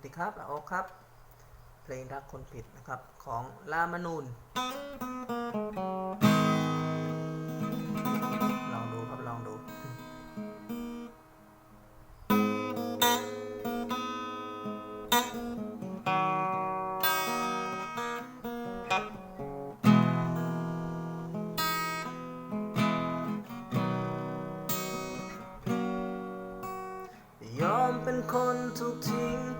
วัสดีครับโอคครับ เพลงรักคนผิดนะครับของลามานูนลองดูครับลองดู ยอมเป็นคนถูกทิ้ง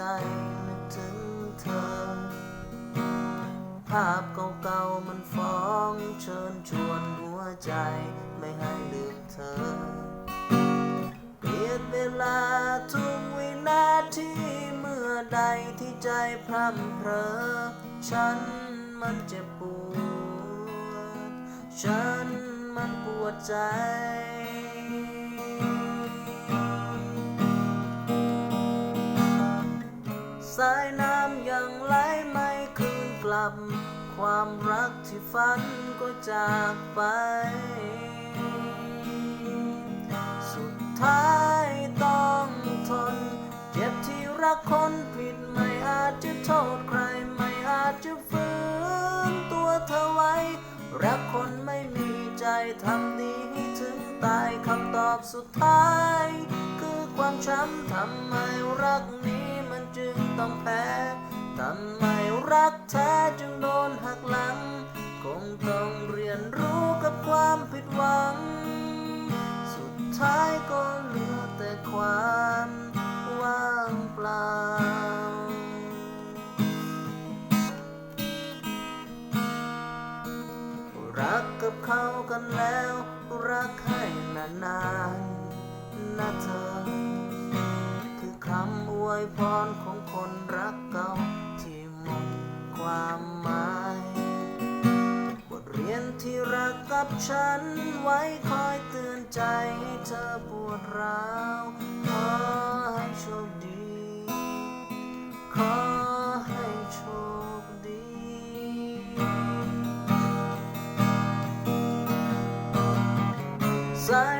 ใจนึกถึงเธอ ภาพเก่าๆมันฟ้องเชิญชวนหัวใจไม่ให้ลืมเธอ เปลี่ยนเวลาทุกวินาทีเมื่อใดที่ใจพร่ำเพรอ ฉันมันเจ็บปวด ฉันมันปวดใจ สายน้ำยังไหลไม่คืนกลับ ความรักที่ฝันก็จากไป สุดท้ายต้องทน เจ็บที่รักคนผิดไม่อาจจะโทษใคร ไม่อาจจะฝืนตัวเธอไว้ รักคนไม่มีใจทำดีให้ถึงตายคำตอบสุดท้าย คือความช้ำทำไมรักนี้ ต้องแพ้ทำไมรักแท้จึงโดนหักหลัง คงต้องเรียนรู้กับความผิดหวัง สุดท้ายก็เหลือแต่ความว่างเปล่ารักกับเขากันแล้ว รักให้นานๆนะเธอ คำอวยพรของคนรักเก่าที่หมดความหมาย บทเรียนที่รักกับฉันไว้คอยเตือนใจให้เธอปวดร้าวขอให้โชคดี ขอให้โชคดี สาย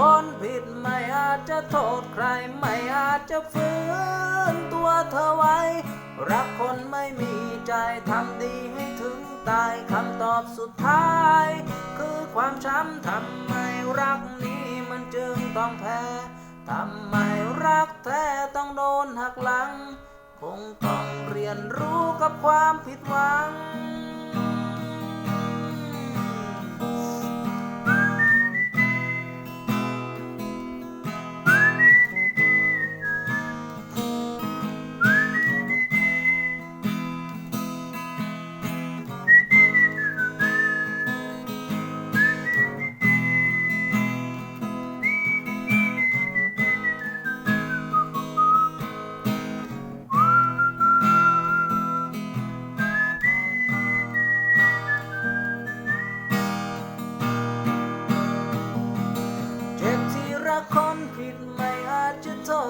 คนผิดไม่อาจจะโทษใครไม่อาจจะฝืนตัวเธอไว้ รักคนไม่มีใจทำดีให้ถึงตายคำตอบสุดท้าย คือความช้ำทำไมรักนี้มันจึงต้องแพ้ทำไมรักแท้ต้องโดนหักหลัง คงต้องเรียนรู้กับความผิดหวัง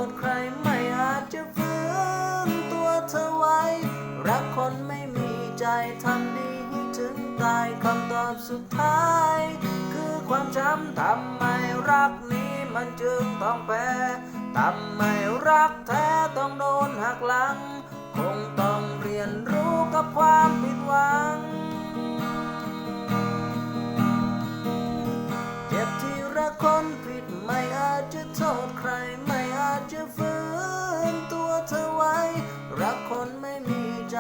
ษใครไม่อาจจะฝืนตัวเธอไว้ รักคนไม่มีใจทำดีให้ถึงตายคำตอบสุดท้าย คือความช้ำทำไมรักนี้มันจึงต้องแพ้ทำไมรักแท้ต้องโดนหักหลัง คงต้องเรียนรู้กับความผิดหวัง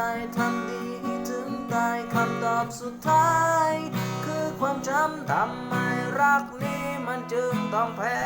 ใจทำดีถึงตายคำตอบสุดท้าย คือความจำทำไมรักนี้มันจึงต้องแพ้